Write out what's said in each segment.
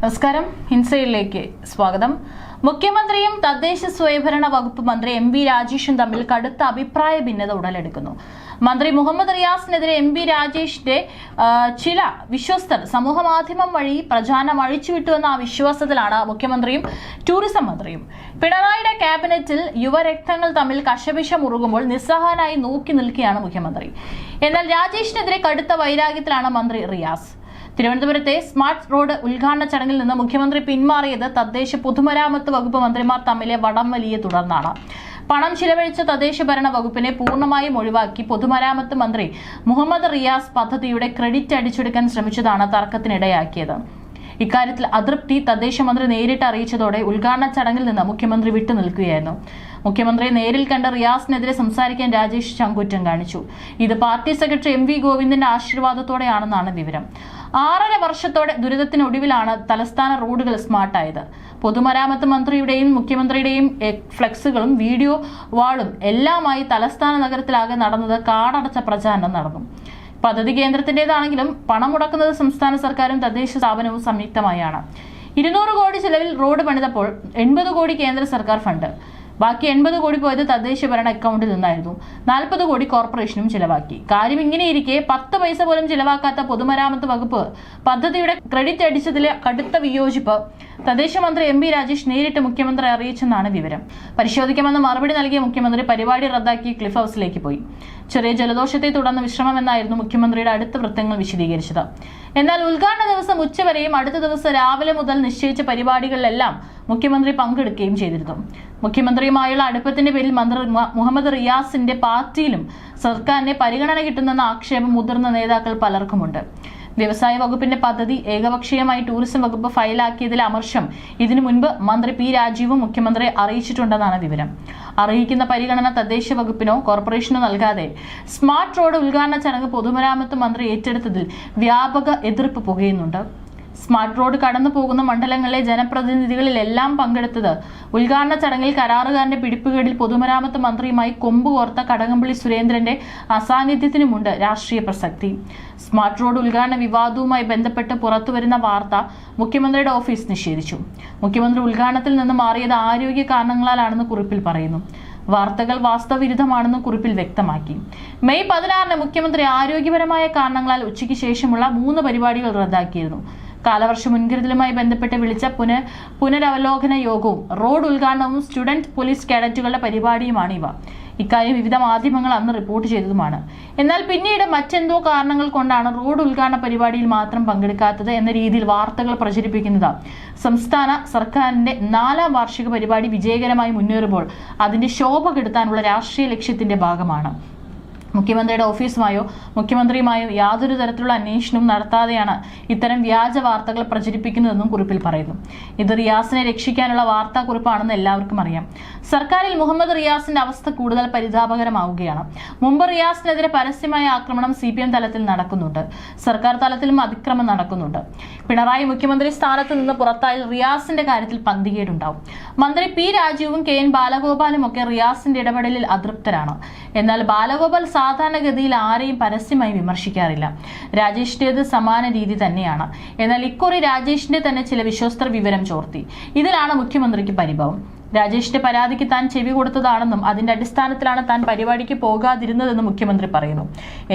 നമസ്കാരം. ഹിൻസയിലേക്ക് സ്വാഗതം. മുഖ്യമന്ത്രിയും തദ്ദേശ സ്വയംഭരണ വകുപ്പ് മന്ത്രി എം വി രാജേഷും തമ്മിൽ കടുത്ത അഭിപ്രായ ഭിന്നത ഉടലെടുക്കുന്നു. മന്ത്രി മുഹമ്മദ് റിയാസിനെതിരെ എം വി രാജേഷിന്റെ ചില വിശ്വസ്തർ സമൂഹ മാധ്യമം വഴി പ്രചാരണം അഴിച്ചുവിട്ടുവെന്ന വിശ്വാസത്തിലാണ് മുഖ്യമന്ത്രിയും ടൂറിസം മന്ത്രിയും. പിണറായിയുടെ ക്യാബിനറ്റിൽ യുവരക്തങ്ങൾ തമ്മിൽ കശവിഷ മുറുകുമ്പോൾ നിസ്സഹാനായി നോക്കി നിൽക്കുകയാണ് മുഖ്യമന്ത്രി. എന്നാൽ രാജേഷിനെതിരെ കടുത്ത വൈരാഗ്യത്തിലാണ് മന്ത്രി റിയാസ്. തിരുവനന്തപുരത്തെ സ്മാർട്ട് റോഡ് ഉദ്ഘാടന ചടങ്ങിൽ നിന്ന് മുഖ്യമന്ത്രി പിന്മാറിയത് തദ്ദേശ പൊതുമരാമത്ത് വകുപ്പ് മന്ത്രിമാർ തമ്മിലെ വടംവലിയെ തുടർന്നാണ്. പണം ചിലവഴിച്ച തദ്ദേശ ഭരണ വകുപ്പിനെ പൂർണമായും ഒഴിവാക്കി പൊതുമരാമത്ത് മന്ത്രി മുഹമ്മദ് റിയാസ് പദ്ധതിയുടെ ക്രെഡിറ്റ് അടിച്ചെടുക്കാൻ ശ്രമിച്ചതാണ് തർക്കത്തിനിടയാക്കിയത്. ഇക്കാര്യത്തിൽ അതൃപ്തി തദ്ദേശ മന്ത്രി നേരിട്ട് അറിയിച്ചതോടെ ഉദ്ഘാടന ചടങ്ങിൽ നിന്ന് മുഖ്യമന്ത്രി വിട്ടുനിൽക്കുകയായിരുന്നു മുഖ്യമന്ത്രിയെ നേരിൽ കണ്ട റിയാസിനെതിരെ സംസാരിക്കാൻ രാജേഷ് ചങ്കുറ്റം കാണിച്ചു. ഇത് പാർട്ടി സെക്രട്ടറി എം വി ഗോവിന്ദന്റെ ആശീർവാദത്തോടെയാണെന്നാണ് വിവരം. ആറര വർഷത്തോടെ ദുരിതത്തിനൊടുവിലാണ് തലസ്ഥാന റോഡുകൾ സ്മാർട്ടായത്. പൊതുമരാമത്ത് മന്ത്രിയുടെയും മുഖ്യമന്ത്രിയുടെയും ഫ്ലെക്സുകളും വീഡിയോ വാളും എല്ലാമായി തലസ്ഥാന നഗരത്തിലാകെ നടന്നത് കാടടച്ച പ്രചാരണം നടന്നു. പദ്ധതി കേന്ദ്രത്തിന്റേതാണെങ്കിലും പണം മുടക്കുന്നത് സംസ്ഥാന സർക്കാരും തദ്ദേശ സ്ഥാപനവും സംയുക്തമായാണ്. ഇരുന്നൂറ് കോടി ചെലവിൽ റോഡ് പണിതപ്പോൾ എൺപത് കോടി കേന്ദ്ര സർക്കാർ ഫണ്ട്. ബാക്കി എൺപത് കോടി പോയത് തദ്ദേശ ഭരണ അക്കൗണ്ടിൽ നിന്നായിരുന്നു. നാൽപ്പത് കോടി കോർപ്പറേഷനും ചിലവാക്കി. കാര്യം ഇങ്ങനെയിരിക്കെ പത്ത് പൈസ പോലും ചിലവാക്കാത്ത പൊതുമരാമത്ത് വകുപ്പ് പദ്ധതിയുടെ ക്രെഡിറ്റ് അടിച്ചതിലെ കടുത്ത വിയോജിപ്പ് തദ്ദേശ മന്ത്രി എം പി രാജേഷ് നേരിട്ട് മുഖ്യമന്ത്രി അറിയിച്ചെന്നാണ് വിവരം. പരിശോധിക്കാമെന്ന് മറുപടി നൽകിയ മുഖ്യമന്ത്രി പരിപാടി റദ്ദാക്കി ക്ലിഫ് ഹൗസിലേക്ക് പോയി. ചെറിയ ജലദോഷത്തെ തുടർന്ന് വിശ്രമമെന്നായിരുന്നു മുഖ്യമന്ത്രിയുടെ അടുത്ത വൃത്തങ്ങൾ വിശദീകരിച്ചത്. എന്നാൽ ഉദ്ഘാടന ദിവസം ഉച്ചവരെയും അടുത്ത ദിവസം രാവിലെ മുതൽ നിശ്ചയിച്ച പരിപാടികളിലെല്ലാം മുഖ്യമന്ത്രി പങ്കെടുക്കുകയും ചെയ്തിരുന്നു. മുഖ്യമന്ത്രിയുമായുള്ള അടുപ്പത്തിന്റെ പേരിൽ മന്ത്രി മുഹമ്മദ് റിയാസിന്റെ പാർട്ടിയിലും സർക്കാരിനെ പരിഗണന കിട്ടുന്നെന്ന ആക്ഷേപം മുതിർന്ന നേതാക്കൾ പലർക്കുമുണ്ട്. വ്യവസായ വകുപ്പിന്റെ പദ്ധതി ഏകപക്ഷീയമായി ടൂറിസം വകുപ്പ് ഫയലാക്കിയതിലെ അമർഷം ഇതിനു മുൻപ് മന്ത്രി പി രാജീവും മുഖ്യമന്ത്രിയെ അറിയിച്ചിട്ടുണ്ടെന്നാണ് വിവരം. അറിയിക്കുന്ന പരിഗണന തദ്ദേശ വകുപ്പിനോ കോർപ്പറേഷനോ നൽകാതെ സ്മാർട്ട് റോഡ് ഉദ്ഘാടന ചടങ്ങ് പൊതുമരാമത്ത് മന്ത്രി ഏറ്റെടുത്തതിൽ വ്യാപക എതിർപ്പ് പുകയുന്നുണ്ട്. സ്മാർട്ട് റോഡ് കടന്നു പോകുന്ന മണ്ഡലങ്ങളിലെ ജനപ്രതിനിധികളിലെല്ലാം പങ്കെടുത്തത് ഉദ്ഘാടന ചടങ്ങിൽ കരാറുകാരന്റെ പിടിപ്പുകേടിൽ പൊതുമരാമത്ത് മന്ത്രിയുമായി കൊമ്പ് കോർത്ത കടകംപള്ളി സുരേന്ദ്രന്റെ അസാന്നിധ്യത്തിനുമുണ്ട് രാഷ്ട്രീയ പ്രസക്തി. സ്മാർട്ട് റോഡ് ഉദ്ഘാടന വിവാദവുമായി ബന്ധപ്പെട്ട് പുറത്തുവരുന്ന വാർത്ത മുഖ്യമന്ത്രിയുടെ ഓഫീസ് നിഷേധിച്ചു. മുഖ്യമന്ത്രി ഉദ്ഘാടനത്തിൽ നിന്ന് മാറിയത് ആരോഗ്യ കാരണങ്ങളാലാണെന്ന് കുറിപ്പിൽ പറയുന്നു. വാർത്തകൾ വാസ്തവവിരുദ്ധമാണെന്ന് കുറിപ്പിൽ വ്യക്തമാക്കി. മെയ് പതിനാറിന് മുഖ്യമന്ത്രി ആരോഗ്യപരമായ കാരണങ്ങളാൽ ഉച്ചയ്ക്ക് ശേഷമുള്ള മൂന്ന് പരിപാടികൾ റദ്ദാക്കിയിരുന്നു. കാലവർഷ മുൻകരുതലുമായി ബന്ധപ്പെട്ട് വിളിച്ച പുന പുനരവലോകന യോഗവും റോഡ് ഉദ്ഘാടനവും സ്റ്റുഡന്റ് പോലീസ് കേഡറ്റുകളുടെ പരിപാടിയുമാണ് ഇവ. ഇക്കാര്യം വിവിധ മാധ്യമങ്ങൾ അന്ന് റിപ്പോർട്ട് ചെയ്തതുമാണ്. എന്നാൽ പിന്നീട് മറ്റെന്തോ കാരണങ്ങൾ കൊണ്ടാണ് റോഡ് ഉദ്ഘാടന പരിപാടിയിൽ മാത്രം പങ്കെടുക്കാത്തത് എന്ന രീതിയിൽ വാർത്തകൾ പ്രചരിപ്പിക്കുന്നത്. സംസ്ഥാന സർക്കാരിന്റെ നാലാം വാർഷിക പരിപാടി വിജയകരമായി മുന്നേറുമ്പോൾ അതിന്റെ ശോഭ കെടുത്താനുള്ള രാഷ്ട്രീയ ലക്ഷ്യത്തിന്റെ ഭാഗമാണ്. മുഖ്യമന്ത്രിയുടെ ഓഫീസുമായോ മുഖ്യമന്ത്രിയുമായോ യാതൊരു തരത്തിലുള്ള അന്വേഷണവും നടത്താതെയാണ് ഇത്തരം വ്യാജ വാർത്തകൾ പ്രചരിപ്പിക്കുന്നതെന്നും കുറിപ്പിൽ പറയുന്നു. ഇത് റിയാസിനെ രക്ഷിക്കാനുള്ള വാർത്താക്കുറിപ്പാണെന്ന് എല്ലാവർക്കും അറിയാം. സർക്കാരിൽ മുഹമ്മദ് റിയാസിന്റെ അവസ്ഥ കൂടുതൽ പരിതാപകരമാവുകയാണ്. മുമ്പ് റിയാസിനെതിരെ പരസ്യമായ ആക്രമണം സി തലത്തിൽ നടക്കുന്നുണ്ട്. സർക്കാർ തലത്തിലും അതിക്രമം നടക്കുന്നുണ്ട്. പിണറായി മുഖ്യമന്ത്രി സ്ഥാനത്ത് നിന്ന് പുറത്തായാൽ റിയാസിന്റെ കാര്യത്തിൽ പന്തികേടുണ്ടാവും. മന്ത്രി പി രാജീവും കെ എൻ ബാലഗോപാലും ഒക്കെ റിയാസിന്റെ ഇടപെടലിൽ അതൃപ്തരാണ്. എന്നാൽ ബാലഗോപാൽ സാധാരണഗതിയിൽ ആരെയും പരസ്യമായി വിമർശിക്കാറില്ല. രാജേഷിന്റേത് സമാന രീതി തന്നെയാണ്. എന്നാൽ ഇക്കുറി രാജേഷിന്റെ തന്നെ ചില വിശ്വസ്തർ വിവരം ചോർത്തി. ഇതിലാണ് മുഖ്യമന്ത്രിക്ക് പരിഭവം. രാജേഷിന്റെ പരാതിക്ക് താൻ ചെവി കൊടുത്തതാണെന്നും അതിന്റെ അടിസ്ഥാനത്തിലാണ് താൻ പരിപാടിക്ക് പോകാതിരുന്നതെന്നും മുഖ്യമന്ത്രി പറയുന്നു.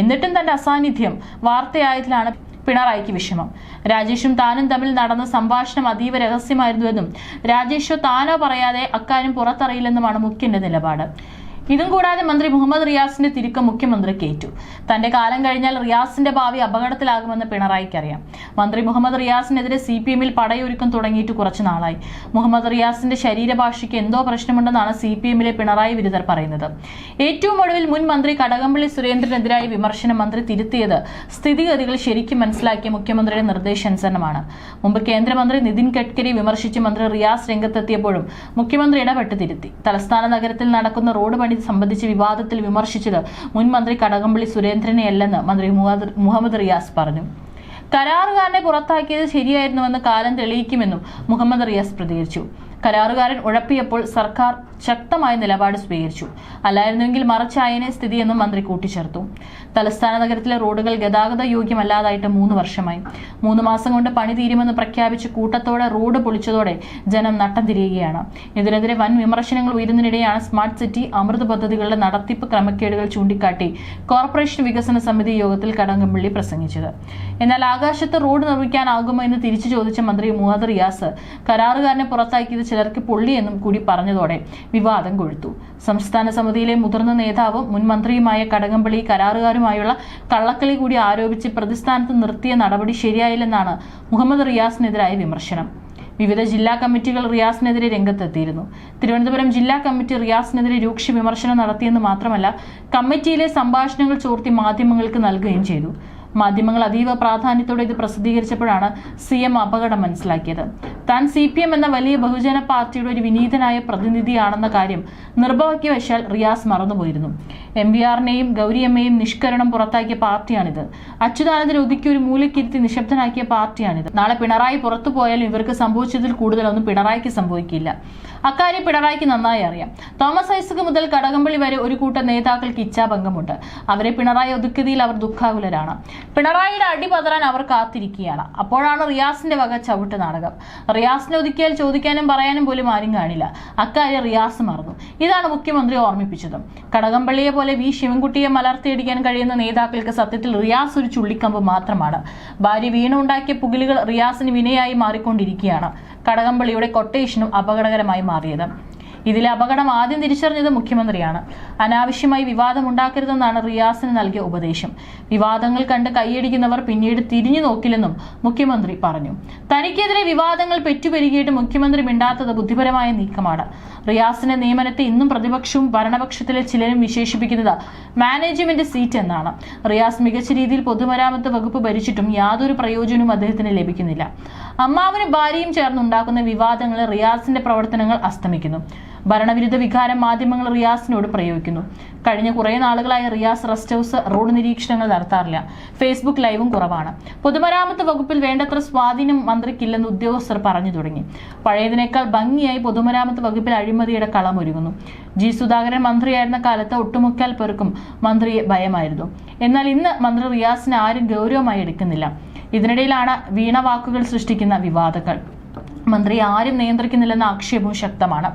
എന്നിട്ടും തന്റെ അസാന്നിധ്യം വാർത്തയായതിലാണ് പിണറായിക്ക് വിഷമം. രാജേഷും താനും തമ്മിൽ നടന്ന സംഭാഷണം അതീവ രഹസ്യമായിരുന്നുവെന്നും രാജേഷോ താനോ പറയാതെ അക്കാര്യം പുറത്തറിയില്ലെന്നുമാണ് മുഖ്യന്റെ നിലപാട്. ഇതും കൂടാതെ മന്ത്രി മുഹമ്മദ് റിയാസിന്റെ തിരുക്കം മുഖ്യമന്ത്രി കേറ്റു. തന്റെ കാലം കഴിഞ്ഞാൽ റിയാസിന്റെ ഭാവി അപകടത്തിലാകുമെന്ന് പിണറായിക്ക് അറിയാം മന്ത്രി മുഹമ്മദ് റിയാസിനെതിരെ സി പി എമ്മിൽ പടയൊരുക്കം തുടങ്ങിയിട്ട് കുറച്ചു നാളായി. മുഹമ്മദ് റിയാസിന്റെ ശരീരഭാഷയ്ക്ക് എന്തോ പ്രശ്നമുണ്ടെന്നാണ് സി പി എമ്മിലെ പിണറായി വിരുദ്ധർ പറയുന്നത്. ഏറ്റവും ഒടുവിൽ മുൻ മന്ത്രി കടകംപള്ളി സുരേന്ദ്രനെതിരായ വിമർശനം മന്ത്രി തിരുത്തിയത് സ്ഥിതിഗതികൾ ശരിക്കും മനസ്സിലാക്കിയ മുഖ്യമന്ത്രിയുടെ നിർദ്ദേശാനുസരണമാണ്. മുമ്പ് കേന്ദ്രമന്ത്രി നിതിൻ ഗഡ്കരി വിമർശിച്ച് മന്ത്രി റിയാസ് രംഗത്തെത്തിയപ്പോഴും മുഖ്യമന്ത്രി ഇടപെട്ട് തിരുത്തി. തലസ്ഥാന നഗരത്തിൽ നടക്കുന്ന റോഡ് പണി സംബന്ധിച്ച് വിവാദത്തിൽ വിമർശിച്ചത് മുൻ മന്ത്രി കടകംപള്ളി സുരേന്ദ്രനെയല്ലെന്ന് മന്ത്രി മുഹമ്മദ് റിയാസ് പറഞ്ഞു. കരാറുകാരനെ പുറത്താക്കിയത് ശരിയായിരുന്നുവെന്ന് കാലം തെളിയിക്കുമെന്നും മുഹമ്മദ് റിയാസ് പ്രതികരിച്ചു. കരാറുകാരൻ ഉഴപ്പിയപ്പോൾ സർക്കാർ ശക്തമായ നിലപാട് സ്വീകരിച്ചു. അല്ലായിരുന്നുവെങ്കിൽ മറച്ചായനെ സ്ഥിതിയെന്നും മന്ത്രി കൂട്ടിച്ചേർത്തു. തലസ്ഥാന നഗരത്തിലെ റോഡുകൾ ഗതാഗത യോഗ്യമല്ലാതായിട്ട് മൂന്ന് വർഷമായി. മൂന്ന് മാസം കൊണ്ട് പണി തീരുമെന്ന് പ്രഖ്യാപിച്ച് കൂട്ടത്തോടെ റോഡ് പൊളിച്ചതോടെ ജനം നട്ടം തിരിയുകയാണ്. ഇതിനെതിരെ വൻ വിമർശനങ്ങൾ ഉയരുന്നതിനിടെയാണ് സ്മാർട്ട് സിറ്റി അമൃത് പദ്ധതികളുടെ നടത്തിപ്പ് ക്രമക്കേടുകൾ ചൂണ്ടിക്കാട്ടി കോർപ്പറേഷൻ വികസന സമിതി യോഗത്തിൽ കടകംപള്ളി പ്രസംഗിച്ചത്. എന്നാൽ ആകാശത്ത് റോഡ് നിർമ്മിക്കാനാകുമോ എന്ന് തിരിച്ചു ചോദിച്ച മന്ത്രി മുഹമ്മദ് റിയാസ് കരാറുകാരനെ പുറത്താക്കിയത് ചിലർക്ക് പൊള്ളിയെന്നും കൂടി പറഞ്ഞതോടെ വിവാദം കൊഴുത്തു. സംസ്ഥാന സമിതിയിലെ മുതിർന്ന നേതാവും മുൻ മന്ത്രിയുമായ കടകംപള്ളി കരാറുകാരുമായുള്ള കള്ളക്കളി കൂടി ആരോപിച്ച് പ്രതിസ്ഥാനത്ത് നിർത്തിയ നടപടി ശരിയായില്ലെന്നാണ് മുഹമ്മദ് റിയാസിനെതിരായ വിമർശനം. വിവിധ ജില്ലാ കമ്മിറ്റികൾ റിയാസിനെതിരെ രംഗത്തെത്തിയിരുന്നു. തിരുവനന്തപുരം ജില്ലാ കമ്മിറ്റി റിയാസിനെതിരെ രൂക്ഷ വിമർശനം നടത്തിയെന്ന് മാത്രമല്ല കമ്മിറ്റിയിലെ സംഭാഷണങ്ങൾ ചോർത്തി മാധ്യമങ്ങൾക്ക് നൽകുകയും ചെയ്തു. മാധ്യമങ്ങൾ അതീവ പ്രാധാന്യത്തോടെ ഇത് പ്രസിദ്ധീകരിച്ചപ്പോഴാണ് സി എം അപകടം മനസ്സിലാക്കിയത്. താൻ സി പി എം എന്ന വലിയ ബഹുജന പാർട്ടിയുടെ ഒരു വിനീതനായ പ്രതിനിധിയാണെന്ന കാര്യം നിർഭാഗ്യവശാൽ റിയാസ് മറന്നുപോയിരുന്നു. എം വി ആറിനെയും ഗൗരിയമ്മയും നിഷ്കരണം പുറത്താക്കിയ പാർട്ടിയാണിത്. അച്യുതാനന്ദനെ ഒതുക്കി ഒരു മൂലക്കിരുത്തി നിശബ്ദനാക്കിയ പാർട്ടിയാണിത്. നാളെ പിണറായി പുറത്തു പോയാലും ഇവർക്ക് സംഭവിച്ചതിൽ കൂടുതലൊന്നും പിണറായിക്ക് സംഭവിക്കില്ല. അക്കാര്യം പിണറായിക്ക് നന്നായി അറിയാം. തോമസ് ഐസക് മുതൽ കടകംപള്ളി വരെ ഒരു കൂട്ടം നേതാക്കൾക്ക് ഇച്ഛാഭംഗമുണ്ട്. അവരെ പിണറായി ഒതുക്കിയതിൽ അവർ ദുഃഖാകുലരാണ്. പിണറായിയുടെ അടി അവർ കാത്തിരിക്കുകയാണ്. അപ്പോഴാണ് റിയാസിന്റെ വക ചവിട്ട് നാടകം. റിയാസിനെ ഒതുക്കിയാൽ ചോദിക്കാനും പറയാനും പോലും ആരും കാണില്ല. അക്കാര്യം റിയാസ് മറന്നു. ഇതാണ് മുഖ്യമന്ത്രി ഓർമ്മിപ്പിച്ചത്. കടകംപള്ളിയെ പോലെ വി ശിവൻകുട്ടിയെ മലർത്തിയടിക്കാൻ കഴിയുന്ന നേതാക്കൾക്ക് സത്യത്തിൽ റിയാസ് ഒരു ചുള്ളിക്കമ്പ് മാത്രമാണ്. ഭാര്യ വീണ ഉണ്ടാക്കിയ പുകിലുകൾ റിയാസിന് വിനയായി മാറിക്കൊണ്ടിരിക്കുകയാണ്. കടകംപള്ളിയുടെ കൊട്ടേഷനും അപകടകരമായി മാറിയത്. ഇതിലെ അപകടം ആദ്യം തിരിച്ചറിഞ്ഞത് മുഖ്യമന്ത്രിയാണ്. അനാവശ്യമായി വിവാദം ഉണ്ടാക്കരുതെന്നാണ് റിയാസിന് നൽകിയ ഉപദേശം. വിവാദങ്ങൾ കണ്ട് കൈയടിക്കുന്നവർ പിന്നീട് തിരിഞ്ഞു നോക്കില്ലെന്നും മുഖ്യമന്ത്രി പറഞ്ഞു. തനിക്കെതിരെ വിവാദങ്ങൾ പെറ്റുപെരുകിയിട്ട് മുഖ്യമന്ത്രി മിണ്ടാത്തത് ബുദ്ധിപരമായ നീക്കമാണ്. റിയാസിന്റെ നിയമനത്തെ ഇന്നും പ്രതിപക്ഷവും ഭരണപക്ഷത്തിലെ ചിലരും വിശേഷിപ്പിക്കുന്നത് മാനേജ്മെന്റ് സീറ്റ് എന്നാണ്. റിയാസ് മികച്ച രീതിയിൽ പൊതുമരാമത്ത് വകുപ്പ് ഭരിച്ചിട്ടും യാതൊരു പ്രയോജനവും അദ്ദേഹത്തിന് ലഭിക്കുന്നില്ല. അമ്മാവനും ഭാര്യയും ചേർന്നുണ്ടാക്കുന്ന വിവാദങ്ങൾ റിയാസിന്റെ പ്രവർത്തനങ്ങൾ അസ്തമിക്കുന്നു. ഭരണവിരുദ്ധ വികാരം മാധ്യമങ്ങൾ റിയാസിനോട് പ്രയോഗിക്കുന്നു. കഴിഞ്ഞ കുറേ നാളുകളായി റിയാസ് റെസ്റ്റ് ഹൗസ് റോഡ് നിരീക്ഷണങ്ങൾ നടത്താറില്ല. ഫേസ്ബുക്ക് ലൈവും കുറവാണ്. പൊതുമരാമത്ത് വകുപ്പിൽ വേണ്ടത്ര സ്വാധീനം മന്ത്രിക്കില്ലെന്ന് ഉദ്യോഗസ്ഥർ പറഞ്ഞു തുടങ്ങി. പഴയതിനേക്കാൾ ഭംഗിയായി പൊതുമരാമത്ത് വകുപ്പിൽ അഴിമതിയുടെ കളം ഒരുങ്ങുന്നു. ജി സുധാകരൻ മന്ത്രിയായിരുന്ന കാലത്ത് ഒട്ടുമുക്കാൽ പേർക്കും മന്ത്രിയെ ഭയമായിരുന്നു. എന്നാൽ ഇന്ന് മന്ത്രി റിയാസിനെ ആരും ഗൗരവമായി എടുക്കുന്നില്ല. ഇതിനിടയിലാണ് വീണവാക്കുകൾ സൃഷ്ടിക്കുന്ന വിവാദങ്ങൾ. മന്ത്രി ആരും നിയന്ത്രിക്കുന്നില്ലെന്ന ആക്ഷേപവും ശക്തമാണ്.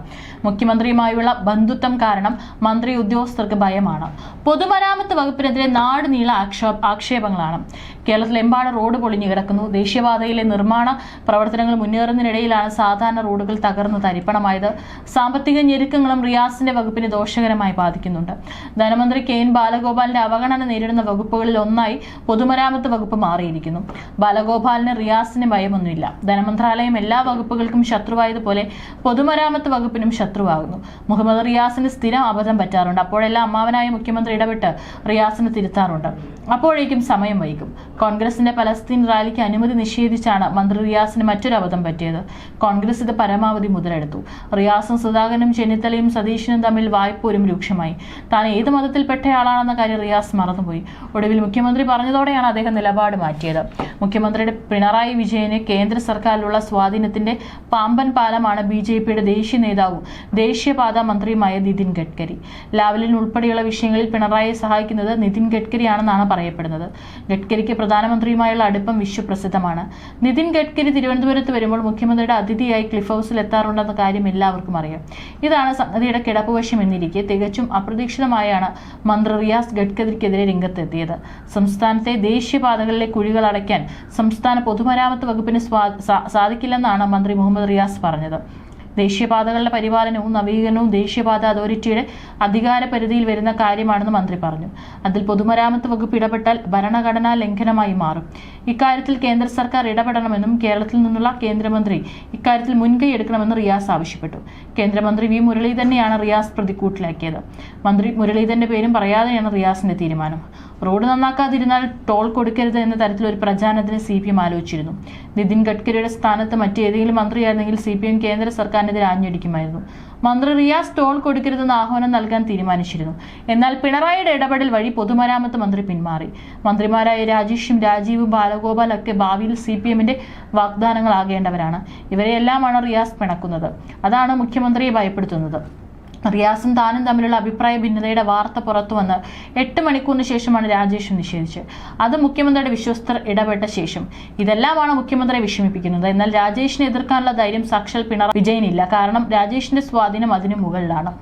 മുഖ്യമന്ത്രിയുമായുള്ള ബന്ധുത്വം കാരണം മന്ത്രി ഉദ്യോഗസ്ഥർക്ക് ഭയമാണ്. പൊതുമരാമത്ത് വകുപ്പിനെതിരെ നാട് നീള ആക്ഷേപ ആക്ഷേപങ്ങളാണ്. കേരളത്തിലെമ്പാട് റോഡ് പൊളിഞ്ഞു കിടക്കുന്നു. ദേശീയപാതയിലെ നിർമ്മാണ പ്രവർത്തനങ്ങൾ മുന്നേറുന്നതിനിടയിലാണ് സാധാരണ റോഡുകൾ തകർന്ന് തരിപ്പണമായത് സാമ്പത്തിക ഞെരുക്കങ്ങളും റിയാസിന്റെ വകുപ്പിനെ ദോഷകരമായി ബാധിക്കുന്നുണ്ട്. ധനമന്ത്രി കെ എൻ ബാലഗോപാലിന്റെ അവഗണന നേരിടുന്ന വകുപ്പുകളിൽ ഒന്നായി പൊതുമരാമത്ത് വകുപ്പ് മാറിയിരിക്കുന്നു. ബാലഗോപാലിന് റിയാസിന് ഭയമൊന്നുമില്ല. ധനമന്ത്രാലയം എല്ലാ വകുപ്പുകൾക്കും ശത്രുവായതുപോലെ പൊതുമരാമത്ത് വകുപ്പിനും ശത്രുവാകുന്നു. മുഹമ്മദ് റിയാസിന് സ്ഥിരം അബദ്ധം പറ്റാറുണ്ട്. അപ്പോഴെല്ലാം അമ്മാവനായ മുഖ്യമന്ത്രി ഇടപെട്ട് റിയാസിന് തിരുത്താറുണ്ട്. അപ്പോഴേക്കും സമയം വൈകും. കോൺഗ്രസിന്റെ പലസ്തീൻ റാലിക്ക് അനുമതി നിഷേധിച്ചാണ് മന്ത്രി റിയാസിന് മറ്റൊരു അബദ്ധം പറ്റിയത്. കോൺഗ്രസ് ഇത് പരമാവധി മുതലെടുത്തു. റിയാസും സുധാകരനും ചെന്നിത്തലയും സതീശനും തമ്മിൽ വായ്പൂരും രൂക്ഷമായി. താൻ ഏത് മതത്തിൽപ്പെട്ടയാളാണെന്ന കാര്യം റിയാസ് മറന്നുപോയി. ഒടുവിൽ മുഖ്യമന്ത്രി പറഞ്ഞതോടെയാണ് അദ്ദേഹം നിലപാട് മാറ്റിയത്. മുഖ്യമന്ത്രിയുടെ പിണറായി വിജയന് കേന്ദ്ര സർക്കാരിലുള്ള സ്വാധീനത്തിന്റെ പാമ്പൻ പാലമാണ് ബി ജെ പിയുടെ ദേശീയ നേതാവും ദേശീയപാത മന്ത്രിയുമായ നിതിൻ ഗഡ്കരി. ലാവലിൻ ഉൾപ്പെടെയുള്ള വിഷയങ്ങളിൽ പിണറായിയെ സഹായിക്കുന്നത് നിതിൻ ഗഡ്കരിയാണെന്നാണ് പറയപ്പെടുന്നത്. ഗഡ്കരിക്ക് പ്രധാനമന്ത്രിയുമായുള്ള അടുപ്പം വിശ്വപ്രസിദ്ധമാണ്. നിതിൻ ഗഡ്കരി തിരുവനന്തപുരത്ത് വരുമ്പോൾ മുഖ്യമന്ത്രിയുടെ അതിഥിയായി ക്ലിഫ് ഹൗസിൽ എത്താറുണ്ടെന്ന കാര്യം എല്ലാവർക്കും അറിയാം. ഇതാണ് സംഗതിയുടെ കിടപ്പുവശം എന്നിരിക്കെ തികച്ചും അപ്രതീക്ഷിതമായാണ് മന്ത്രി റിയാസ് ഗഡ്കരിക്കെതിരെ രംഗത്തെത്തിയത്. സംസ്ഥാനത്തെ ദേശീയപാതകളിലെ കുഴികൾ അടയ്ക്കാൻ സംസ്ഥാന പൊതുമരാമത്ത് വകുപ്പിന് സാധിക്കില്ലെന്നാണ് മന്ത്രി മുഹമ്മദ് റിയാസ് പറഞ്ഞത്. ദേശീയപാതകളുടെ പരിപാലനവും നവീകരണവും ദേശീയപാത അതോറിറ്റിയുടെ അധികാര പരിധിയിൽ വരുന്ന കാര്യമാണെന്ന് മന്ത്രി പറഞ്ഞു. അതിൽ പൊതുമരാമത്ത് വകുപ്പ് ഇടപെട്ടാൽ ഭരണഘടനാ ലംഘനമായി മാറും. ഇക്കാര്യത്തിൽ കേന്ദ്ര സർക്കാർ ഇടപെടണമെന്നും കേരളത്തിൽ നിന്നുള്ള കേന്ദ്രമന്ത്രി ഇക്കാര്യത്തിൽ മുൻകൈ എടുക്കണമെന്ന് റിയാസ് ആവശ്യപ്പെട്ടു. കേന്ദ്രമന്ത്രി വി മുരളീധരനെയാണ് റിയാസ് പ്രതിക്കൂട്ടിലാക്കിയത്. മന്ത്രി മുരളീധരന്റെ പേരും പറയാതെയാണ് റിയാസിന്റെ തീരുമാനം. റോഡ് നന്നാക്കാതിരുന്നാൽ ടോൾ കൊടുക്കരുത് എന്ന തരത്തിൽ ഒരു പ്രചാരണത്തിന് സി പി എം ആലോചിച്ചിരുന്നു. നിതിൻ ഗഡ്കരിയുടെ സ്ഥാനത്ത് മറ്റേതെങ്കിലും മന്ത്രിയായിരുന്നെങ്കിൽ സി പി എം കേന്ദ്ര സർക്കാരിനെതിരെ ആഞ്ഞടിക്കുമായിരുന്നു. മന്ത്രി റിയാസ് ടോൾ കൊടുക്കരുതെന്ന് ആഹ്വാനം നൽകാൻ തീരുമാനിച്ചിരുന്നു. എന്നാൽ പിണറായിയുടെ ഇടപെടൽ വഴി പൊതുമരാമത്ത് മന്ത്രി പിന്മാറി. മന്ത്രിമാരായ രാജേഷും രാജീവും ബാലഗോപാൽ ഒക്കെ ഭാവിയിൽ സി പി എമ്മിന്റെ വാഗ്ദാനങ്ങളാകേണ്ടവരാണ്. ഇവരെല്ലാമാണ് റിയാസ് പിണക്കുന്നത്. അതാണ് മുഖ്യമന്ത്രിയെ ഭയപ്പെടുത്തുന്നത്. റിയാസും താനും തമ്മിലുള്ള അഭിപ്രായ ഭിന്നതയുടെ വാർത്ത പുറത്തുവന്ന് എട്ട് മണിക്കൂറിന് ശേഷമാണ് രാജേഷ് നിഷേധിച്ചത്. അത് മുഖ്യമന്ത്രിയുടെ വിശ്വസ്തർ ഇടപെട്ട ശേഷം. ഇതെല്ലാമാണ് മുഖ്യമന്ത്രിയെ വിഷമിപ്പിക്കുന്നത്. എന്നാൽ രാജേഷിനെ എതിർക്കാനുള്ള ധൈര്യം സാക്ഷാൽ പിണറായി വിജയനില്ല. കാരണം രാജേഷിന്റെ സ്വാധീനം അതിനു മുകളിലാണ്.